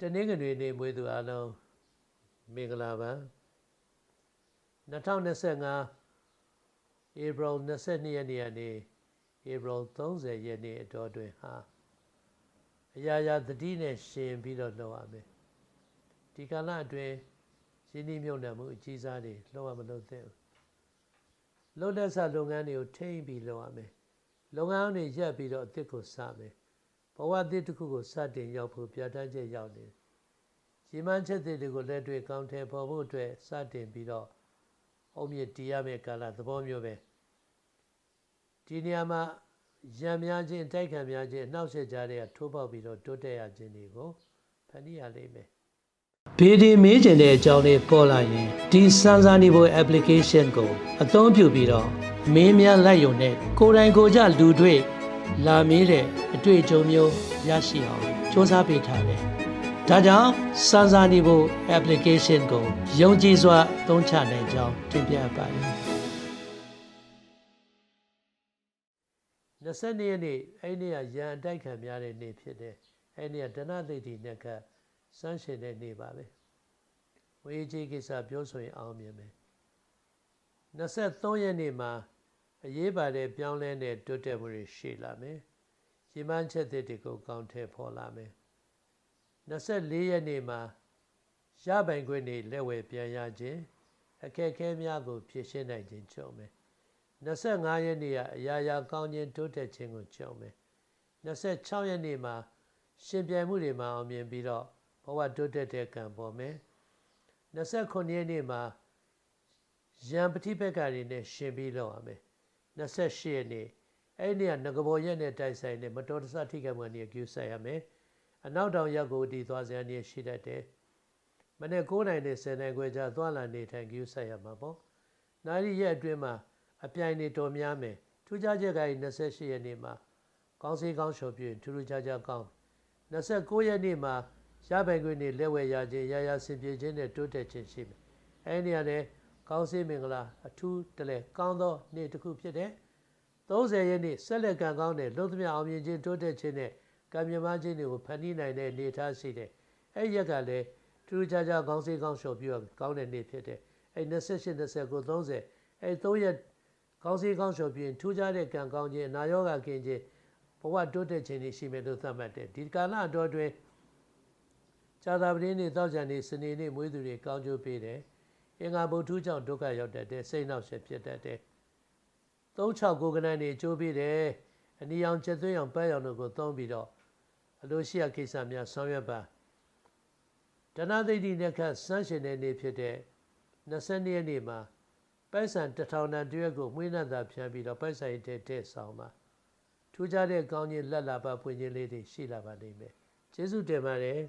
တနင်္ဂနွေနေ့မွေးသူအလုံးမင်္ဂလာပါ2025 April 22ရက်နေ့ကနေ April 30ရက်နေ့အတော်တွင်ဟာအရာရာသတိနဲ့ရှင်ပြီးတော့လုပ်ရမယ်ဒီကာလအတွင်းရင်းနှီးမြှုပ်နှံမှုအကြီးစားတွေလုပ်ရမလို့သင့်ဘူးလုပ်လက်စလုပ်ငန်းတွေကိုထိမ့်ပြီးလုပ်ရမယ်လုပ်ငန်းတွေရပ်ပြီးတော့အသစ်ကိုစမယ် ဘဝအသစ်တစ်ခုကိုစတင်ရောက်ဖို့ပြဋ္ဌာန်းချက်ရောက်နေရည်မှန်းချက်တွေကိုလက်တွေ့ကောင်းထည်ပေါ်ဖို့အတွက်စတင်ပြီးတော့အုံမြင့်တည်ရမယ့်ကာလသဘောမျိုးပဲဒီနေရာမှာရံများခြင်းတိုက်ခံများခြင်းအနှောက်အယှက်ကြားတွေကထိုးပေါက်ပြီးတော့တိုးတက်ရခြင်းတွေကိုဖန်တီးရလိမ့်မယ်ဘေဒီမေးကျင်တဲ့အကြောင်းလေးပေါ်လာရင်ဒီစမ်းစာနေဖို့ application ကို အသုံးပြုပြီးတော့မင်းများလိုက်ရုံနဲ့ကိုယ်တိုင်ကိုယ်ကြလူတွေ့ လာမေးတဲ့အတွေ့အကြုံမျိုးရရှိအောင်စ조사ပေးထားတယ်။ဒါကြောင့်စမ်းစာနေဖို့ application ကိုယုံကြည်စွာသုံးချနိုင်ကြောင်းတင်ပြပါတယ်။22ရက်နေ့အဲ့ဒီကရန်အတိုက်ခံများတဲ့နေ့ဖြစ်တယ်။အဲ့ဒီကဒနသိတိနဲ့ကစမ်းရှင်တဲ့နေ့ပါပဲ။ဝေကြီးကိစ္စပြောဆိုရင်အောင်မြင်မယ်။23ရက်နေ့မှာ အရေးပါတဲ့ပြောင်းလဲတဲ့တိုးတက်မှုတွေရှိလာမယ်။ရည်မှန်းချက်တွေကိုကောင်းထည့်ဖော်လာမယ်။24ရက်နေ့မှာရပိုင်ခွင့်တွေလက်ဝယ်ပြန်ရခြင်းအခက်အခဲများကိုဖြေရှင်းနိုင်ခြင်းကြုံမယ်။25ရက်နေ့ကအရာရာကောင်းခြင်းတိုးတက်ခြင်းကိုကြုံမယ်။26ရက်နေ့မှာရှင်ပြိုင်မှုတွေမှာအောင်မြင်ပြီးတော့ဘဝတိုးတက်တဲ့ကံပေါ်မယ်။29ရက်နေ့မှာရံပฏิပက္ခတွေနဲ့ရှင်ပြီးလောက်ရမယ် 28ရက်နေ့အဲ့ဒီကငကဘောရက်နဲ့တိုက်ဆိုင်တဲ့မတော်တဆထိခိုက်မှုနေကျူဆိုင်ရမယ်အနောက်တောင်ရက်ကိုဒီသွားစရာနေရှိတတ်တယ်မနေ့9နိုင်နဲ့10နိုင်ခွဲကြာသွားလာနေထိုင်ကျူဆိုင်ရမှာပေါ့နာရီရက်အတွင်းမှာအပြိုင်နေတော်များမယ်ထူးခြားချက်က28ရက်နေ့မှာကောင်းစီကောင်းလျှော်ပြထူးထူးခြားခြားကောင်း29ရက်နေ့မှာရပိုင်ခွင့်နေလက်ဝဲရခြင်းရရဆင်ပြေခြင်းနဲ့တိုးတက်ခြင်းရှိမယ်အဲ့ဒီနေရာနဲ့ ကောင်းစေးမင်္ဂလာအထူးတလဲကောင်းသောနေ့တစ်ခုဖြစ်တဲ့30ရက်နေ့ဆက်လက်ကံကောင်းတဲ့လုံသမျှအောင်မြင်ခြင်းတိုးတက်ခြင်းနဲ့ကံမြမခြင်းတွေကိုဖန်တီးနိုင်တဲ့နေထားရှိတဲ့အဲ့ရက်ကလည်းထူးခြားခြားကောင်းစေးကောင်းလျှော်ပြီးတော့ကောင်းတဲ့နေ့ဖြစ်တဲ့အဲ့28 29 30အဲ့3ရက်ကောင်းစေးကောင်းလျှော်ပြီးထူးခြားတဲ့ကံကောင်းခြင်းအနာရောဂါကင်းခြင်းဘဝတိုးတက်ခြင်းတွေရှိမယ်လို့သတ်မှတ်တယ်ဒီကာလအတော်အတွင်းဇာတာပတိနေ့တောက်ကြံနေ့စနေနေ့မွေးသူတွေကောင်းကျိုးပေးတယ် အင်္ဂါဘုထုကြောင့်ဒုက္ခရောက်တတ်တယ်စိတ်နှောက်ယှက်ဖြစ်တတ်တယ်36ကနန်းနေအကျိုးပေးတယ်အနီရောင်ချက်သွင်းအောင်ပန်းရောင်တို့ကိုသုံးပြီးတော့အလိုရှိရကိစ္စများဆောင်ရွက်ပါဒနာသိတိနဲ့ခတ်စမ်းရှင်တဲ့နေ့ဖြစ်တဲ့22ရက်နေ့မှာပိုက်ဆံတထောင်တန်တရွက်ကိုမွေးနှံသာဖြန်းပြီးတော့ပိုက်ဆံရတဲ့တဲ့ဆောင်ပါထူးခြားတဲ့ကောင်းခြင်းလက်လာပါဖွင့်ခြင်းလေးတွေရှိလာပါလိမ့်မယ်ကျေးဇူးတင်ပါတယ်